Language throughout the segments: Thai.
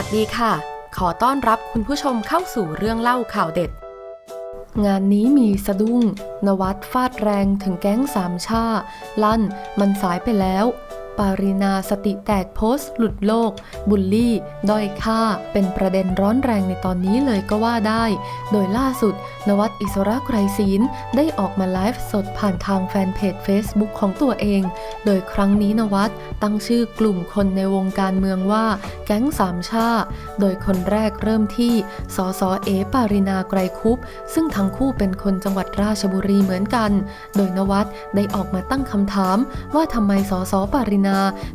วัสดีค่ะ ขอต้อนรับคุณผู้ชมเข้าสู่เรื่องเล่าข่าวเด็ด งานนี้มีสะดุ้ง นวัดฟาดแรงถึงแก๊งสามชา ลั่น มันสายไปแล้ว ปารินาสติแตกโพสต์ หลุดโลก บุลลี่ ด้อยค่า เป็นประเด็นร้อนแรงในตอนนี้เลยก็ว่าได้ โดยล่าสุด นวัดอิสระไกรศีลได้ออกมาไลฟ์สดผ่านทางแฟนเพจ Facebook ของตัวเอง โดยครั้งนี้นวัดตั้งชื่อกลุ่มคนในวงการเมืองว่า แก๊งสามชา โดยคนแรกเริ่มที่ สสเอปารินาไกรคุป ซึ่งทั้งคู่เป็นคนจังหวัดราชบุรีเหมือนกัน โดยนวัดได้ออกมาตั้งคำถามว่าทำไมสสปารินา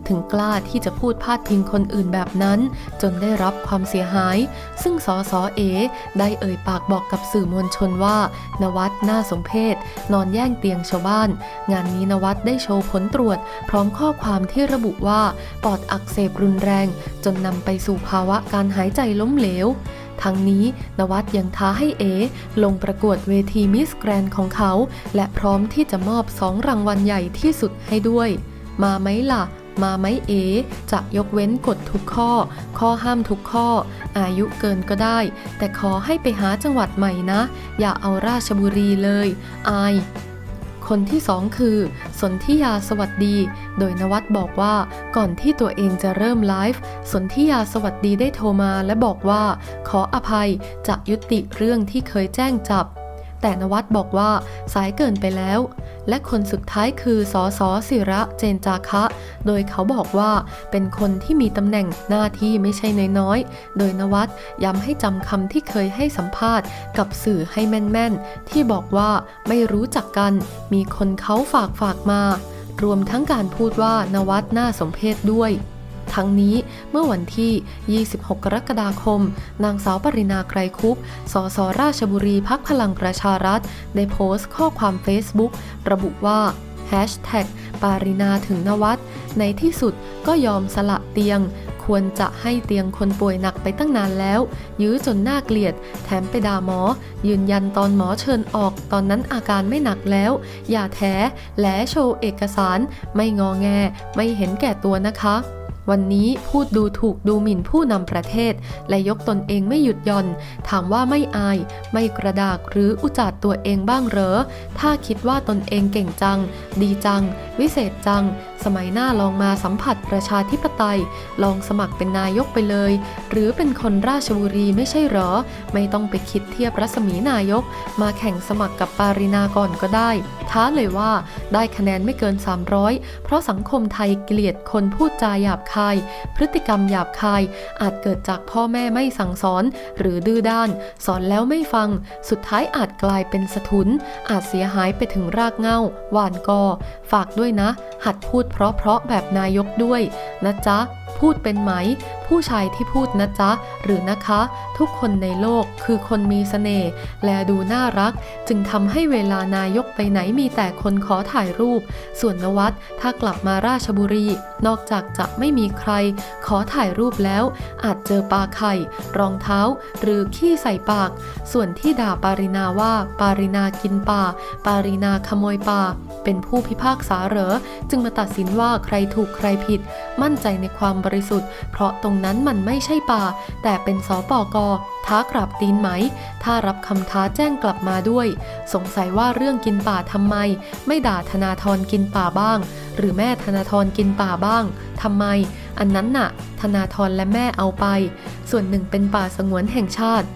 ถึงกล้าที่จะพูดพาดพิงคนอื่นแบบนั้น จนได้รับความเสียหาย ซึ่งสสเอ ได้เอ่ยปากบอกกับสื่อมวลชนว่า นวัดน่าสมเพชนอนแย่งเตียงชาวบ้าน งานนี้นวัดได้โชว์ผลตรวจ พร้อมข้อความที่ระบุว่าปอดอักเสบรุนแรง จนนำไปสู่ภาวะการหายใจล้มเหลวทั้งนี้นวัดยังท้าให้เอ ลงประกวดเวทีมิสแกรนของเขา และพร้อมที่จะมอบสองรางวัลใหญ่ที่สุดให้ด้วย มาไหมล่ะ มาไหมเอ จะยกเว้นกฎทุกข้อ ข้อห้ามทุกข้อ อายุเกินก็ได้ แต่ขอให้ไปหาจังหวัดใหม่นะ อย่าเอาราชบุรีเลย อายคนที่สองคือสนธิยาสวัสดี โดยนวัดบอกว่าก่อนที่ตัวเองจะเริ่มไลฟ์สนธิยาสวัสดีได้โทรมาและบอกว่า ขออภัยจะยุติเรื่องที่เคยแจ้งจับ แต่นวัดบอกว่าสายเกินไปแล้ว และคนสุดท้ายคือสอสอศิระเจนจาคะ โดยเขาบอกว่าเป็นคนที่มีตำแหน่งหน้าที่ไม่ใช่น้อยๆ โดยนวัดย้ำให้จำคำที่เคยให้สัมภาษณ์กับสื่อให้แม่นๆ ที่บอกว่าไม่รู้จักกัน มีคนเขาฝากฝากมา รวมทั้งการพูดว่านวัดน่าสมเพชด้วย ทั้งนี้เมื่อวันที่ 26 กรกฎาคม นางสาวปรินาไกรคุปสสราชบุรีพักพลังประชารัฐ ได้โพสต์ข้อความ Facebook ระบุว่าปารินาถึงนวัดในที่สุดก็ยอมสละเตียง ควรจะให้เตียงคนป่วยหนักไปตั้งนานแล้ว ยื้อจนน่าเกลียด แถมไปด่าหมอ ยืนยันตอนหมอเชิญออก ตอนนั้นอาการไม่หนักแล้ว อย่าแท้แหลโชว์เอกสาร ไม่งอแง ไม่เห็นแก่ตัวนะคะ วันนี้พูดดูถูกดูหมิ่นผู้นำประเทศ และยกตนเองไม่หยุดย่อน ถามว่าไม่อาย ไม่กระดากหรืออุจาดตัวเองบ้างเหรอ ถ้าคิดว่าตนเองเก่งจัง ดีจัง วิเศษจัง สมัยหน้าลองมาสัมผัสประชาธิปไตย ลองสมัครเป็นนายกไปเลย หรือเป็นคนราชบุรีไม่ใช่หรอ ไม่ต้องไปคิดเทียบรัศมีนายก มาแข่งสมัครกับปารินาก่อนก็ได้ ท้าเลยว่าได้คะแนนไม่เกิน 300 เพราะสังคมไทยเกลียดคนพูดจาหยาบคาย พฤติกรรมหยาบคาย อาจเกิดจากพ่อแม่ไม่สั่งสอน หรือดื้อด้าน สอนแล้วไม่ฟัง สุดท้ายอาจกลายเป็นสถุน อาจเสียหายไปถึงรากเหง้าหวานกอ ฝากด้วยนะ หัดพูดเพราะๆแบบนายกด้วยนะจ๊ะ พูดเป็นไหม ผู้ชายที่พูดนะจ๊ะ หรือนะคะ ทุกคนในโลกคือคนมีเสน่ห์และดูน่ารัก จึงทำให้เวลานายกไปไหนมีแต่คนขอถ่ายรูป ส่วนนวัดถ้ากลับมาราชบุรี นอกจากจะไม่มีใคร ขอถ่ายรูปแล้ว อาจเจอปลาไข่ รองเท้า หรือขี้ใส่ปาก ส่วนที่ด่าปารินาว่าปารินากินป่า ปารินาขโมยป่า เป็นผู้พิพากษาเหรอ จึงมาตัดสินว่าใครถูกใครผิด มั่นใจในความบริสุทธิ์ เพราะตรงนั้นมันไม่ใช่ป่า แต่เป็นสปกท้ากลับตีนไหม ถ้ารับคำท้าแจ้งกลับมาด้วย สงสัยว่าเรื่องกินป่าทำไม ไม่ด่าธนาธรกินป่าบ้าง หรือแม่ธนาธรกินป่าบ้างทำไม อันนั้นน่ะ ธนาธรและแม่เอาไป ส่วนหนึ่งเป็นป่าสงวนแห่งชาติ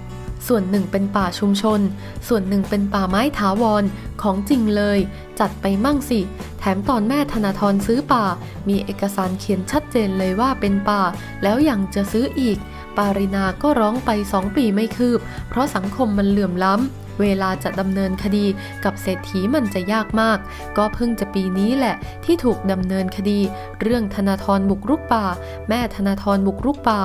ส่วนหนึ่งเป็นป่าชุมชน ส่วนหนึ่งเป็นป่าไม้ถาวร ของจริงเลย จัดไปมั่งสิ แถมตอนแม่ธนาธรซื้อป่า มีเอกสารเขียนชัดเจนเลยว่าเป็นป่า แล้วยังจะซื้ออีก ปารินาก็ร้องไปสองปีไม่คืบ เพราะสังคมมันเหลื่อมล้ำ เวลาจะดำเนินคดีกับเศรษฐีมันจะยากมาก ก็เพิ่งจะปีนี้แหละที่ถูกดำเนินคดี เรื่องธนาธรบุกรุกป่า แม่ธนาธรบุกรุกป่า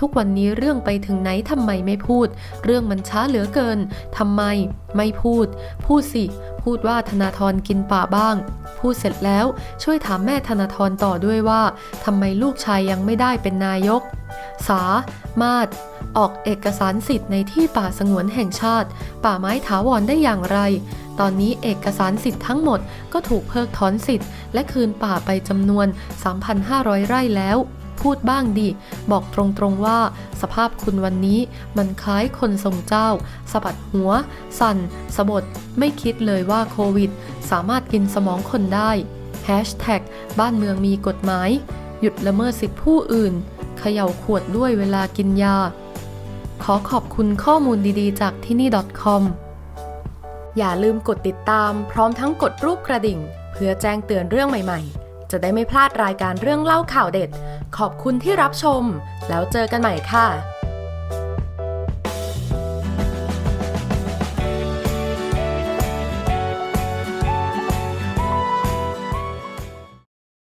ทุกวันนี้เรื่องไปถึงไหนทำไมไม่พูด เรื่องมันช้าเหลือเกินทำไม ไม่พูด พูดสิ พูดว่าธนาธรกินป่าบ้าง พูดเสร็จแล้วช่วยถามแม่ธนาธรต่อด้วยว่าทำไมลูกชายยังไม่ได้เป็นนายก สา มาดออกเอกสารสิทธิ์ในที่ป่าสงวนแห่งชาติ ป่าไม้ถาวรได้อย่างไร ตอนนี้เอกสารสิทธิ์ทั้งหมดก็ถูกเพิกถอนสิทธิ์ และคืนป่าไปจำนวน 3,500 ไร่แล้วพูดบ้างดิ บอกตรงๆว่า สภาพคุณวันนี้มันคล้ายคนทรงเจ้าสะบัดหัว สั่นสะบด ไม่คิดเลยว่าโควิด สามารถกินสมองคนได้ Hashtag บ้านเมืองมีกฎหมาย หยุดละเมิดสิทธิผู้อื่น เขย่าขวดด้วยเวลากินยา ขอขอบคุณข้อมูลดีๆ จากที่นี่ .com อย่าลืมกดติดตามพร้อมทั้งกดรูปกระดิ่ง เพื่อแจ้งเตือนเรื่องใหม่ๆ จะได้ไม่พลาดรายการเรื่องเล่าข่าวเด็ด ขอบคุณที่รับชม แล้วเจอกันใหม่ค่ะ